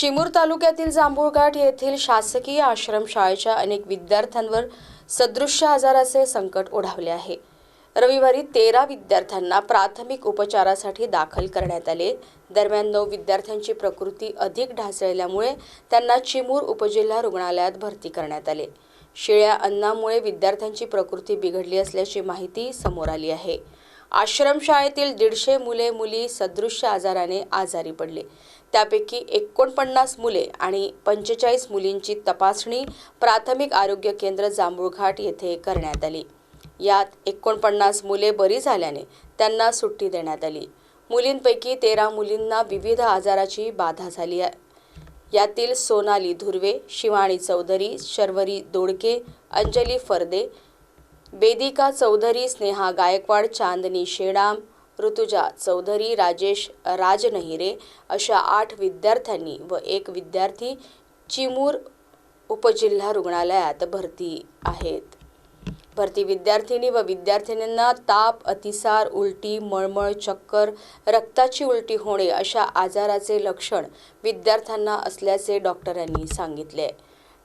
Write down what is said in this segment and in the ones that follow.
चिमूर तालुक्यातील जांभूळघाट येथील शासकीय आश्रमशाळेच्या अनेक विद्यार्थ्यांवर सदृश्य आजाराचे संकट ओढावले आहे. रविवारी तेरा विद्यार्थ्यांना प्राथमिक उपचारासाठी दाखल करण्यात आले. दरम्यान नऊ विद्यार्थ्यांची प्रकृती अधिक ढासळल्यामुळे त्यांना चिमूर उपजिल्हा रुग्णालयात भरती करण्यात आले. शिळ्या अन्नामुळे विद्यार्थ्यांची प्रकृती बिघडली असल्याची माहिती समोर आली आहे. आश्रमशाळेतील दीडशे मुले मुली सदृश्य आजाराने आजारी पडले. त्यापैकी एकोणपन्नास मुले आणि पंचेचाळीस मुलींची तपासणी प्राथमिक आरोग्य केंद्र जांभूळघाट येथे करण्यात आली. यात एकोणपन्नास मुले बरी झाल्याने त्यांना सुट्टी देण्यात आली. मुलींपैकी तेरा मुलींना विविध आजाराची बाधा झाली आहे. यातील सोनाली धुर्वे शिवाणी चौधरी शर्वरी दोडके अंजली फर्दे बेदिका चौधरी स्नेहा गायकवाड चांदनी शेडाम ऋतुजा चौधरी राजेश राजनहिरे अशा आठ विद्यार्थ्यांनी व एक विद्यार्थी चिमूर उपजिल्हा रुग्णालयात भरती आहेत. भरती विद्यार्थिनी व विद्यार्थिनींना ताप अतिसार उलटी मळमळ चक्कर रक्ताची उलटी होणे अशा आजाराचे लक्षण विद्यार्थ्यांना असल्याचे डॉक्टरांनी सांगितले.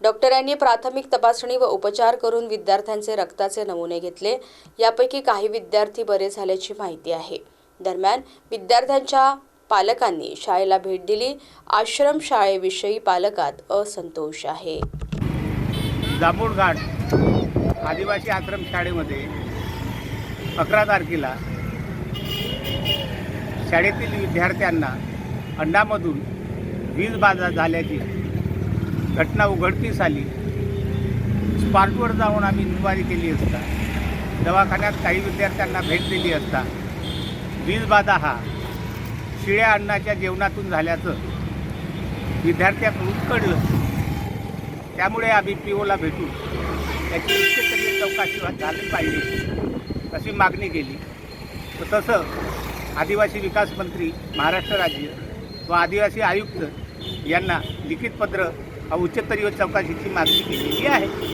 डॉक्टरांनी प्राथमिक तपासणी व उपचार करून विद्यार्थ्यांचे रक्ताचे नमुने घेतले. यापैकी काही विद्यार्थी बरे झाल्याची माहिती आहे. दरम्यान विद्यार्थ्यांच्या पालकांनी शाळेला भेट दिली. आश्रम शाळेविषयी पालकात असंतोष आहे. जांभूळघाट आदिवासी आश्रम शाळेमध्ये अकरा तारखेला शाळेतील विद्यार्थ्यांना अंडामधून वीज बाधा झाल्याची घटना उघडकीस आली. स्पॉटवर जाऊन आम्ही इन्क्वायरी केली असता. दवाखान्यात काही विद्यार्थ्यांना भेट दिली असता. वीजबाधा हा. शिळ्या अन्नाच्या जेवणातून झाल्याचं विद्यार्थ्याकडून कळलं त्यामुळे आम्ही पी ओला भेटून त्याची उच्चस्तरीय चौकशी झाली पाहिजे अशी मागणी केली. तसं आदिवासी विकास मंत्री महाराष्ट्र राज्य व आदिवासी आयुक्त यांना लिखित पत्र उच्चस्तरीय चौकशीची मागणी केलेली आहे.